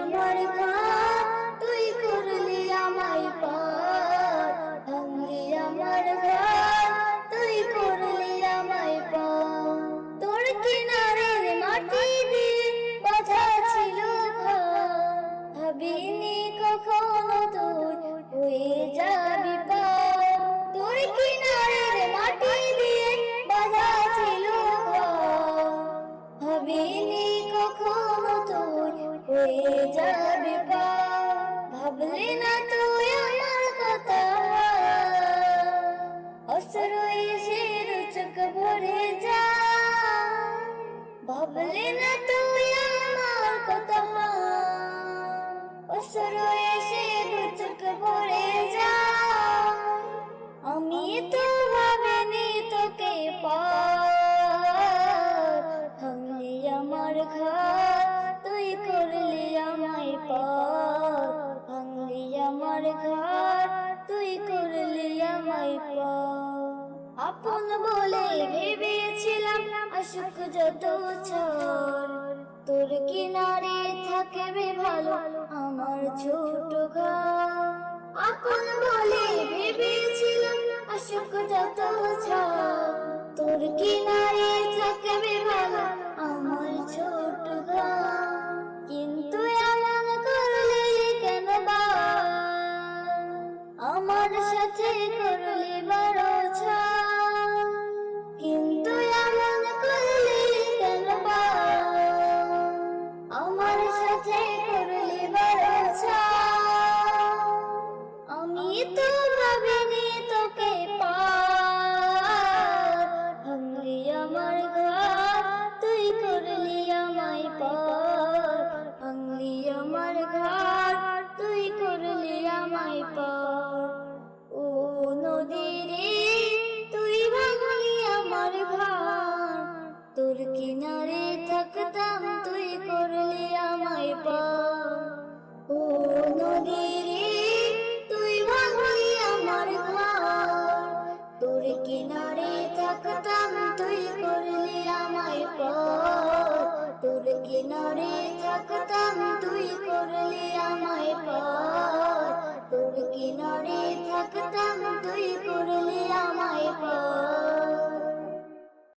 আমার মা তুই করলি আমায় পার ভাঙলি আমার ঘর। যাবি পার ভাবলি না তুই আমার কথা। অসর আমার ঘর তুই করলি আমায় প আপন বলে ভেবেছিলাম অসুখ যত ছর তোর কিনারে থাকবে ভালো আমার ছোট ঘর। আপন বলে সাথে করলি ছাড় আমি তো ভাবিনি তোকে ভাঙলি আমার ঘর, তুই করলি আমায় পার। ভাঙলি আমার ঘর, তুই করলি ও নদী থাকতাম তুই করলি আমায় পর তোর কিনারে থাকতাম